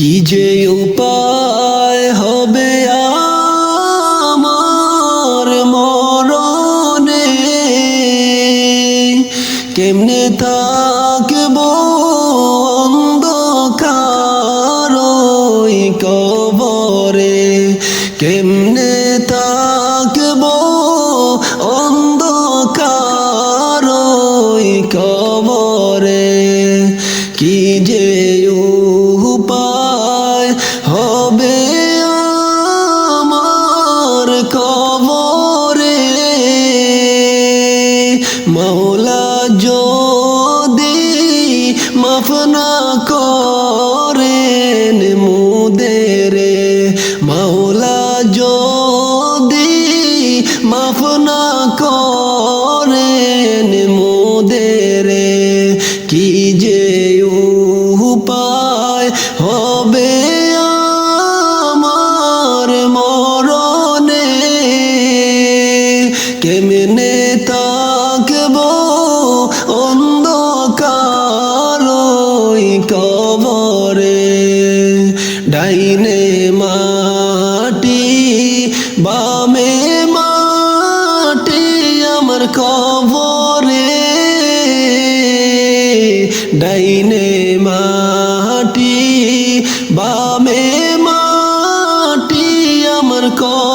কি যে উপায় হবে? রে। মাওলা যদি মাফ না করেন go.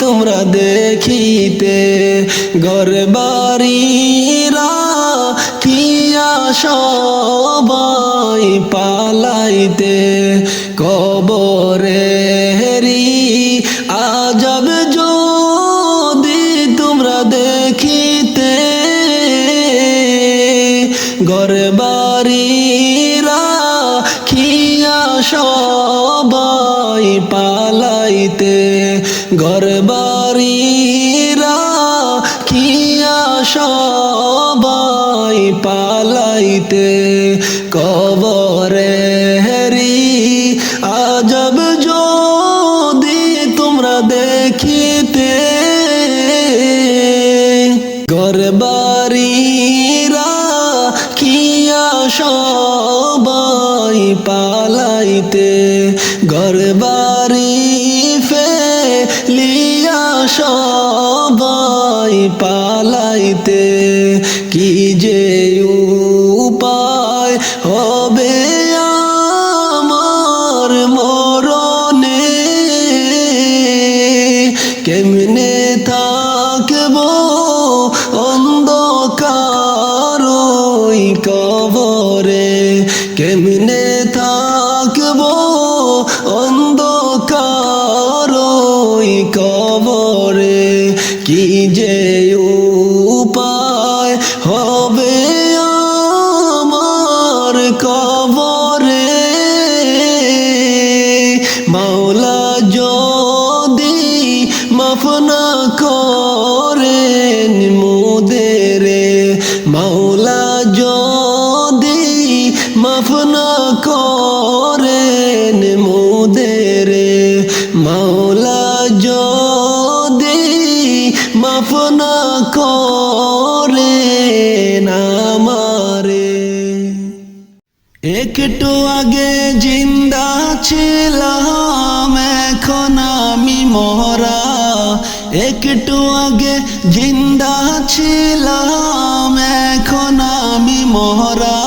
তোমরা দেখিতে ঘর বাড়িরা কিয়া সবাই পালাইতে কবরে রি তোমরা পালাইতে ঘর গরবারিরা কিয়া সবাই পালাইতে গরবারি ফেলিয়া সবাই পালাইতে। হবে একটু আগে জিন্দা ছিলাম এখন আমি মহরা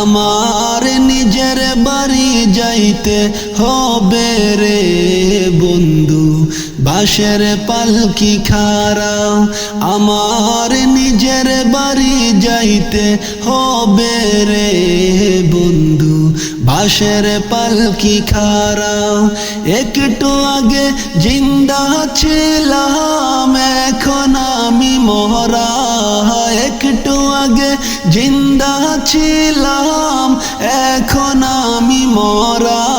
আমার নিজের বাড়ি যাইতে হবে রে বন্ধু। বাঁশের পালকি খারা? আমার নিজের বাড়ি যাইতে হবে রে বন্ধু, বাঁশের পালকি খারা? একটু আগে জিন্দা ছিলাম, এখন আমি মহরা একটু আগে জিন্দা ছিলাম, এখন আমি মরা।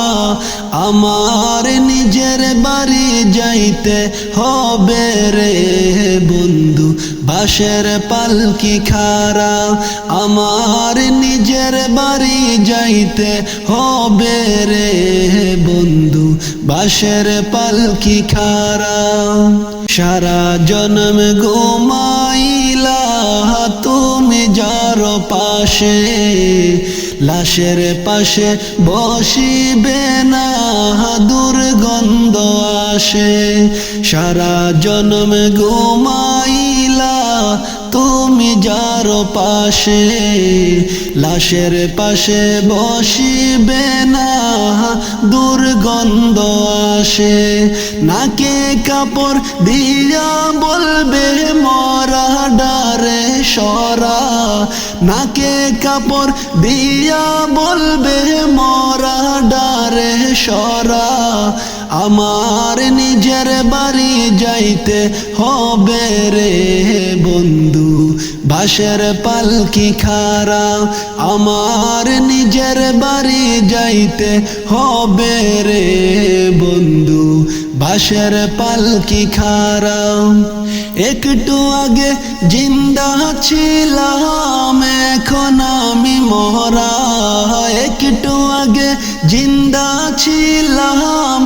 আমার নিজের বাড়ি যাইতে হবে রে বন্ধু। বাঁশের পালকি খারা আমার নিজের বাড়ি যাইতে হবে রে বন্ধু। বাঁশের পালকি খারা সারা জন্ম ঘুমাইলা তুমি যার পাশে। লাশের পাশে বসিবে না দুর্গন্ধ আসে। সারা জন্ম ঘুমাইলা তুমি যার পাশে, লাশের পাশে বসিবে না, দুর্গন্ধ আসে। নাকে কাপড় দিয়া বলবে, মরা ডারে সরা। নাকে কাপড় দিয়া বলবে, মরা ডারে সরা। আমার নিজের বাড়ি যাইতে হবে রে বন্ধু। বাসের পালকি খারা আমার নিজের বাড়ি যাইতে হবে রে বন্ধু। বাসের পালকি খারা একটু আগে জিন্দা ছিলাম, এখন আমি মরা। একটু আগে জিন্দা ছিলাম,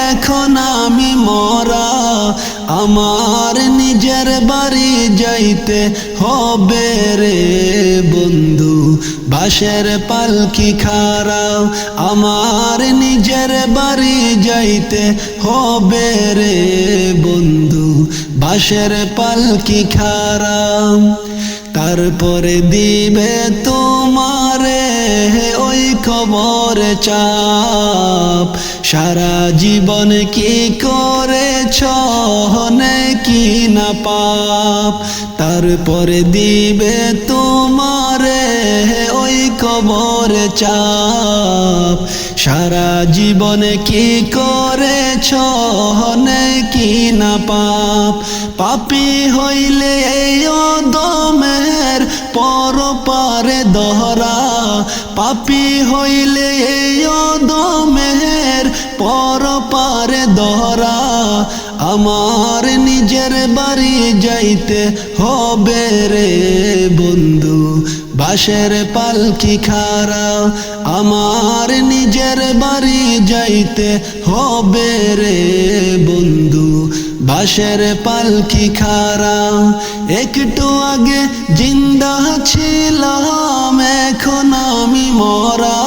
এখন আমি মরা। আমার নিজের বাড়ি যাইতে হবে রে বন্ধু বাসের পালকি খারা আমার নিজের বাড়ি যাইতে হবে রে বন্ধু বাঁশের পালকি খারা তারপরে দিবে তোমারে ওই খবর চাপ। সারা জীবন কি করেছ কি না পাপ? তারপরে দিবে তোমারে ওই খবর চাপ। সারা জীবনে কি করেছ? কি না পাপ? পাপি হইলে দমের পর পারে দহরা। পাপি হইলে এই দমের পর পারে দহরা আমার নিজের বাড়ি যাইতে হবে রে বন্ধু। বাসের পালকি খারা আমার নিজের বাড়ি যাইতে হবে রে বন্ধু। বাঁশের পালকি খারা? একটু আগে জিন্দা ছিলাম, এখন আমি মরা।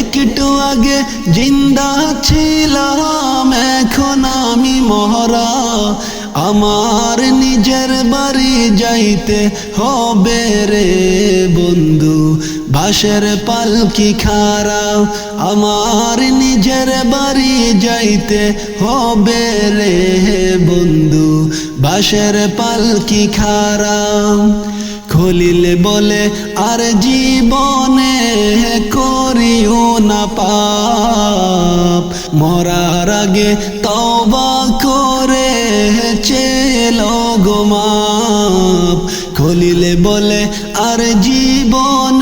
একটু আগে জিন্দা ছিলাম, এখন আমি মরা। আমার নিজের বাড়ি যাইতে হবে রে বন্ধু। বাঁশের পালকি খারা? আমার নিজের বাড়ি যাইতে হবে রে বন্ধু বাঁশের পালকি খারা? খলিল বলে, আর জীবনে করিও না পাপ। মরার আগে তবা করে চেল গোমাপ খলিলে বলে, আর জীবনে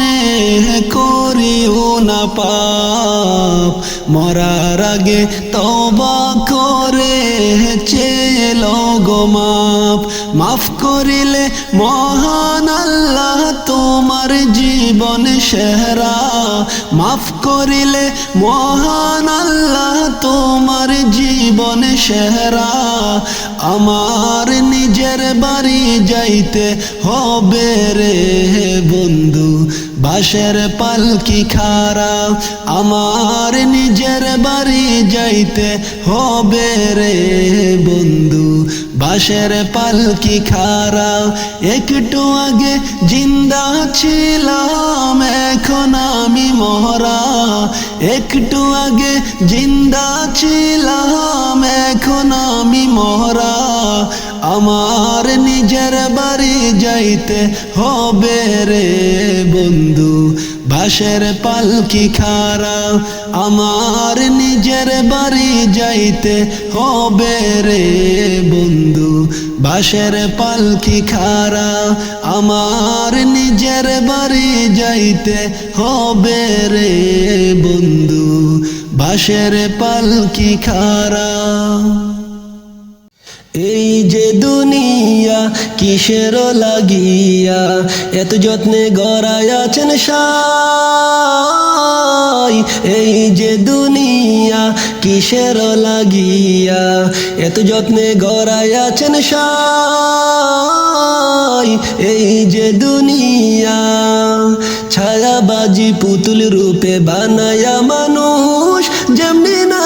করিও না পাপ। মরার আগে তবা করে চেল গোমাপ মাফ করিলে মহান আল্লাহ তোমার জীবন সেহরা। মাফ করিলে মহান আল্লাহ তোমার জীবন সেহরা। আমার নিজের বাড়ি যাইতে হবে রে বন্ধু। বাসের পালকি খারা আমার নিজের বাড়ি যাইতে হবে রে বন্ধু। বাসের পালকি খারা একটু আগে জিন্দা ছিলাম, এখন আমি মহরা একটু আগে জিন্দা ছিলাম, এখন আমি মহরা আমার নিজের বাড়ি যাইতে হবে রে বন্ধু। বাসের পালকি খারা আমার নিজের বাড়ি যাইতে হবে রে বন্ধু। বাসের পালকি খারা আমার নিজের বাড়ি যাইতে হবে রে বন্ধু। বাসের পালকি খারা এই যে দুনিয়া কিসের লাগিয়া, এত যত্নে গড়ায় আছেন সাই। এই যে দুনিয়া কিসের লাগিয়া, এত যত্নে গড়ায় আছেন সাই। এই যে দুনিয়া ছায়াবাজি পুতুল রূপে বানায়া মানুষ, যেমনি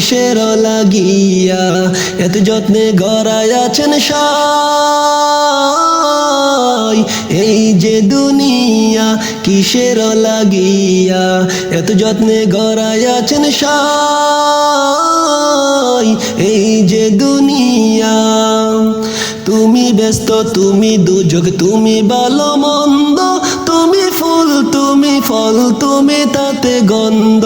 কিসের লাগিয়া? এত যত্নে গড়ায় আছেন এই যে দুনিয়া কিসের লাগিয়া? এত যত্নে গড়ায় আছেন এই যে দুনিয়া। তুমি ব্যস্ত, তুমি দুযোগ তুমি ভালো মন্দ তুমি ফুল, তুমি ফল, তুমি তাতে গন্ধ।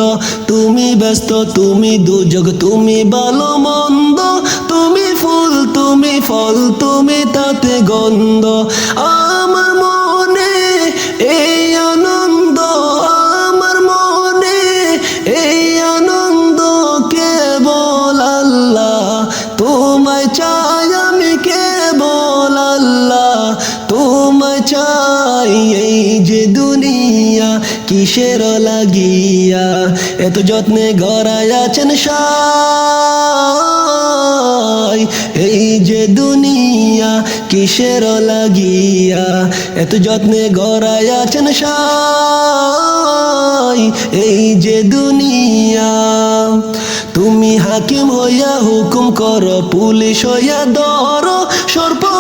তুমি ব্যস্ত তুমি দুযোগ তুমি ভালো মন্দ তুমি ফুল তুমি ফল তুমি তাতে গন্ধ। কিসের লাগিয়া? এত যত্নে গড়ায় আছেন এই যে দুনিয়া কিসের লাগিয়া? এত যত্নে গড়ায় আছেন এই যে দুনিয়া, তুমি হাকিম হইয়া হুকুম কর, পুলিশ হইয়া দর হইয়া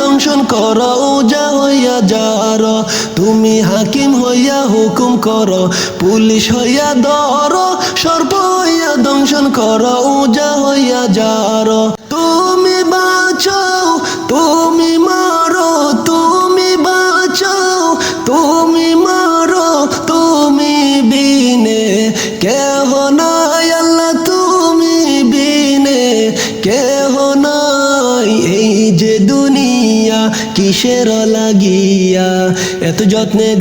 দংশন কর, উজা হইয়া যার। তুমি হাকিম হইয়া হুকুম কর, পুলিশ হইয়া দর সর্প হইয়া দংশন কর, উজা হইয়া যার। তুমি বাঁচাও, তুমি মারো, তুমি বাঁচাও, তুমি মারো, তুমি বিনে। কেহ কিসের লাগিয়া? এত যত্নে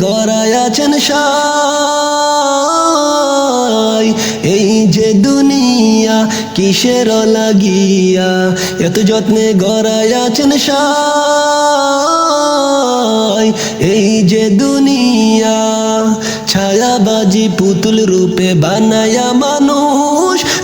আছেন সাই। এই যে দুনিয়া কিসের লাগিয়া? এত যত্নে আছেন সাই। এই যে দুনিয়া ছায়াবাজি পুতুল রূপে বানায়া মানুষ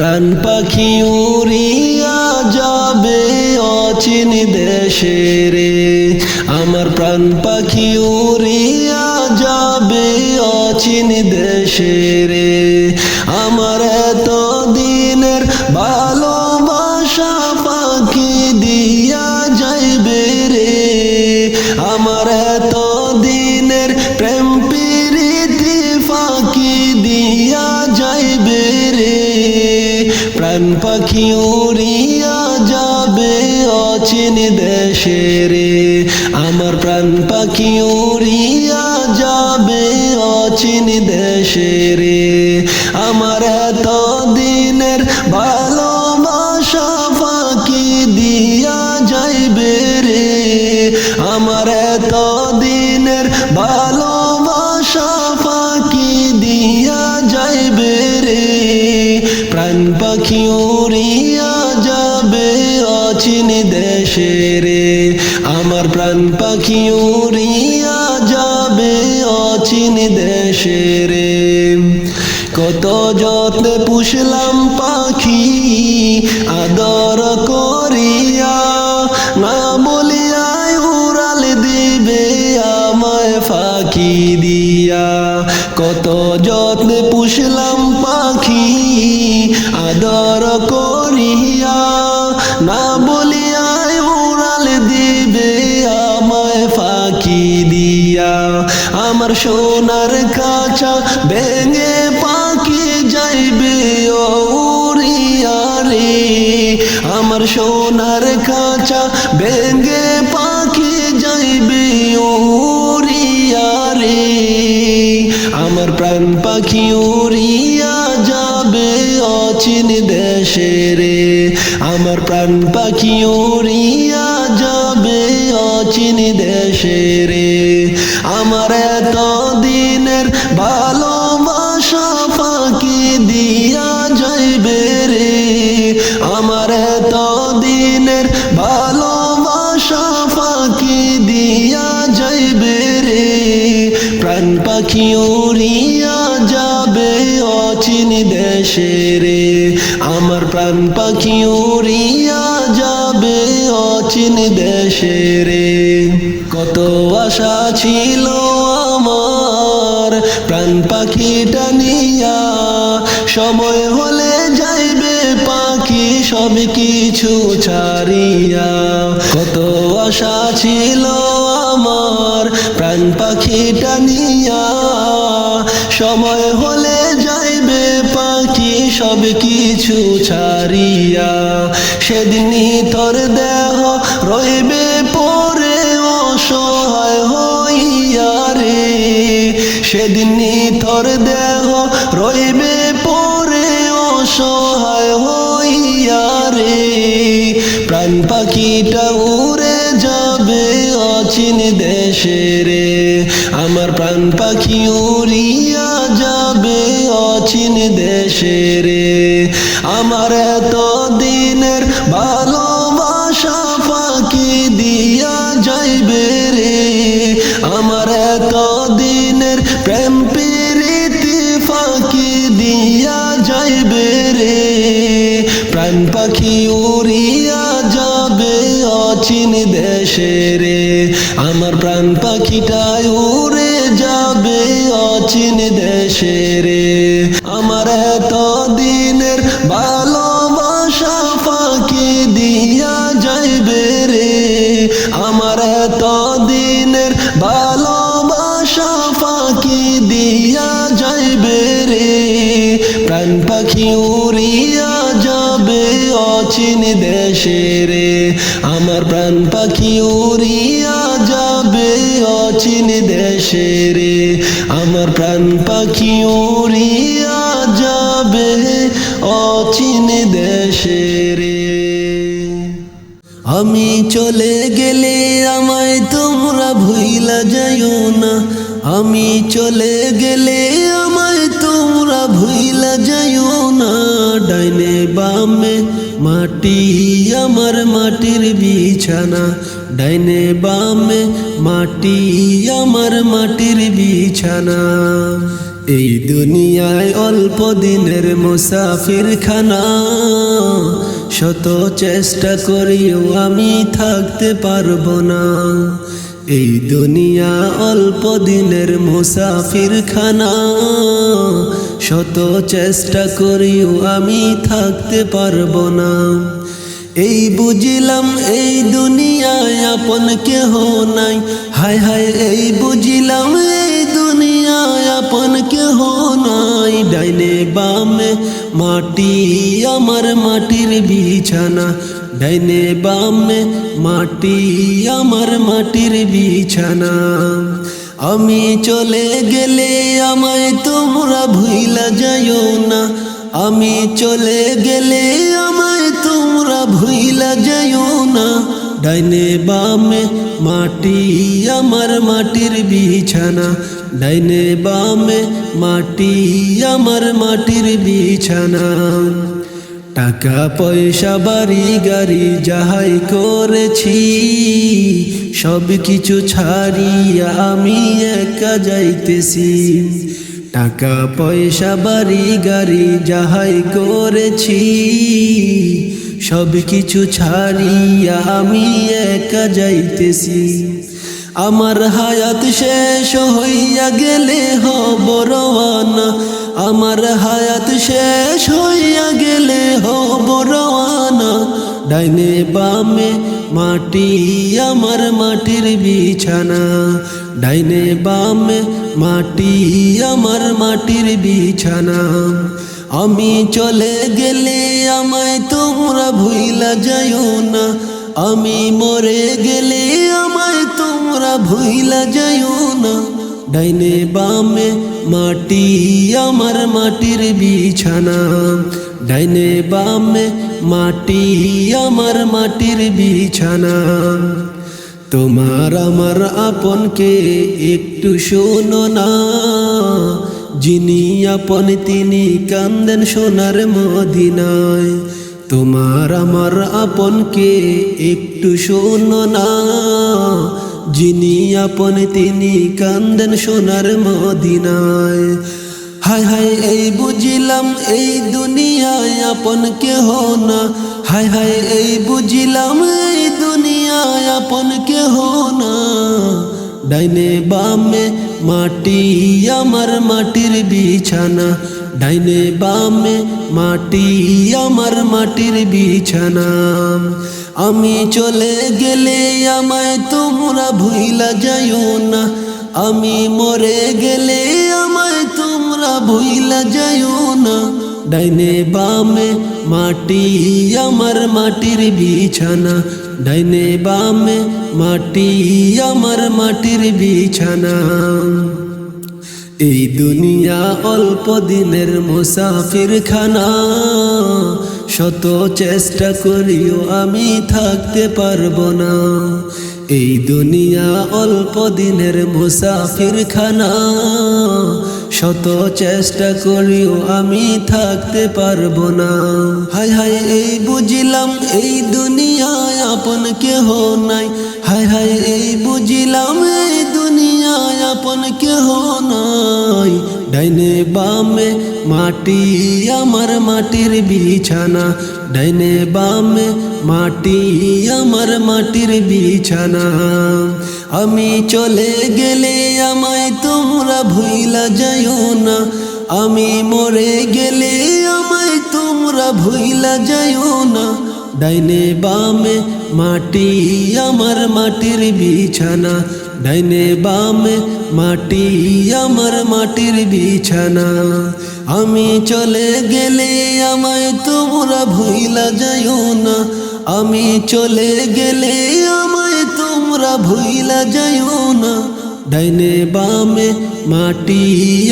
প্রাণ পাখি উড়িয়া যাবে অচিন দেশে রে। আমার প্রাণ পাখি উড়িয়া যাবে অচিন দেশে রে। আমার এত দিনের ভালোবাসা প্রাণ পাখি উড়িয়া যাবে অচিন দেশে রে। আমার প্রাণ পাখি উড়িয়া যাবে অচিন দেশে রে আমার প্রাণ পাখি উড়িয়া যাবে অচিন দেশে রে। কত যত্নে পুষলাম পাখি আদর আমার সোনার কাছা ভেঙে পাখি যাইবে ও উড়িয়া রে আমার সোনার কাছা ভেঙে পাখি যাইবে ও উড়িয়া রে আমার প্রাণ পাখি উড়িয়া যাবে অচিন দেশে রে। আমার প্রাণ পাখি উড়িয়া যাবে অচিন দেশে আশা ছিল আমার। প্রাণ পাখিটা নিয়া সময় হলে যাইবে পাখি, সব কিছু ছাড়িয়া। কত আশা ছিল আমার, প্রাণ পাখিটা নিয়া সময় হলে যাইবে পাখি, সব কিছু ছাড়িয়া। সেদিনই তোর দেহ রইবে সেদিনই তোর দেহ রইবে পরে অসহায় হইয়া রে। প্রাণ পাখিটা উড়ে যাবে অচিন দেশে রে। আমার প্রাণ পাখি উড়িয়া যাবে অচিন দেশে রে। আমার পাখিটাই উড়ে যাবে অচিন দেশে রে আমার এত দিনের ভালোবাসা ফাঁকি দিয়া যাইবে রে। আমার এত দিনের ভালোবাসা ফাঁকি দিয়া যাইবে রে। প্রাণ পাখি উড়িয়া যাবে অচিন দেশে রে আমার প্রাণ পাখি উড়িয়া অচিন দেশে রে আমার প্রাণ পাখি উড়িয়া যাবে অচিন দেশে রে আমি চলে গেলে আমায় তোমরা ভুইলা যাইও না। আমি চলে গেলে আমায় তোমরা ভুইলা যাইও না। ডাইনে বামে মাটি, আমার মাটির বিছানা। ডাইনে বামে মাটি, আমার মাটির বিছানা। এই দুনিয়ায় অল্প দিনের মুসাফির খানা শত চেষ্টা করিও আমি থাকতে পারব না। এই দুনিয়া অল্প দিনের মুসাফির খানা শত চেষ্টা করিও আমি থাকতে পারব না। এই বুঝিলাম এই দুনিয়ায় আপন কেহ নাই। হায় হায়, এই বুঝিলাম এই দুনিয়ায় আপন কেহ নাই। ডাইনে বামে মাটি, আমার মাটির বিছানা। ডাইনে বামে মাটি, আমার মাটির বিছানা। আমি চলে গেলে আমায় তোমরা ভুইলা যাইও না। আমি চলে গেলে ডাইনে বামে মাটি, আমার মাটির বিছানা। ডাইনে বামে মাটি, আমার মাটির বিছানা। টাকা পয়সা, বাড়ি, গাড়ি, যাহাই করেছি, সব কিছু ছাড়িয়া আমি একা যাইতেছি। টাকা পয়সা, বাড়ি, গাড়ি, যাহাই করেছি সব কিছু ছাড়িয়া আমি একা যাইতেছি। আমার হায়াত শেষ হইয়া গেলে হব রওয়ানা। আমার হায়াত শেষ হইয়া গেলে হব রওয়ানা। ডাইনে বামে মাটি, আমার মাটির বিছানা। ডাইনে বামে মাটি, আমার মাটির বিছানা। আমি চলে গেলে আমায় তোমরা ভুইলা যাইও না। আমি মরে গেলে আমায় তোমরা ভুইলা যাইও না। ডাইনে বামে মাটি, আমার মাটির বিছানা। ডাইনে বামে মাটি, আমার মাটির বিছানা। তোমার আমার আপনকে একটু শোনো না। যিনি আপন, তিনি কান্দেন সোনার মদিনায়। তোমার আমার আপনকে একটু শোনো না। যিনি আপন, তিনি কান্দেন সোনার মদিনায়। হায় হায়, এই বুঝিলাম এই দুনিয়ায় আপন কেহ না। হায় হায়, এই বুঝিলাম এই দুনিয়ায় আপন কেহ না। ডাইনে বামে মাটি, আমার মাটির বিছানা। ডাইনে বামে মাটি, আমার মাটির বিছানা। আমি চলে গেলে আমায় তোমরা ভুইলা যাইও না। আমি মরে গেলে আমায় তোমরা ভুইলা যাইও না। ডাইনে বামে মাটি, আমার মাটির বিছানা। ডাইনে বামে মাটি, আমার মাটির বিছানা। এই দুনিয়া অল্প দিনের মুসাফির খানা শত চেষ্টা করিও আমি থাকতে পারব না। এই দুনিয়া অল্প দিনের মুসাফির খানা শত চেষ্টা করিও আমি থাকতে পারব না। হায় হায় এই বুঝিলাম এই দুনিয়ায় আপন কেহ নাই। হায় হায় এই বুঝিলাম এই দুনিয়ায় আপন কেহ নাই। ডাইনে বামে মাটি, আমার মাটির বিছানা। ডাইনে বামে মাটি, আমার মাটির বিছানা। আমি চলে গেলে আমায় তোমরা ভুইলা যাইও না। আমি মরে গেলে আমায় তোমরা ভুইলা যাইও না। ডাইনে বামে মাটি, আমার মাটির বিছানা। ডাইনে বামে মাটি, আমার মাটির বিছানা। আমি চলে গেলে আমায় তোমরা ভুইলা যাইও না। আমি চলে গেলে আমায় তোমরা ভুইলা যাইও না। ডাইনে বামে মাটি,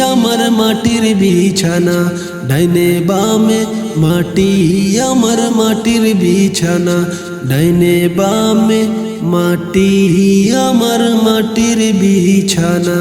আমার মাটির বিছানা। ডাইনে বামে মাটি, আমার মাটির বিছানা। ডাইনে বামে মাটি, আমার মাটির বিছানা।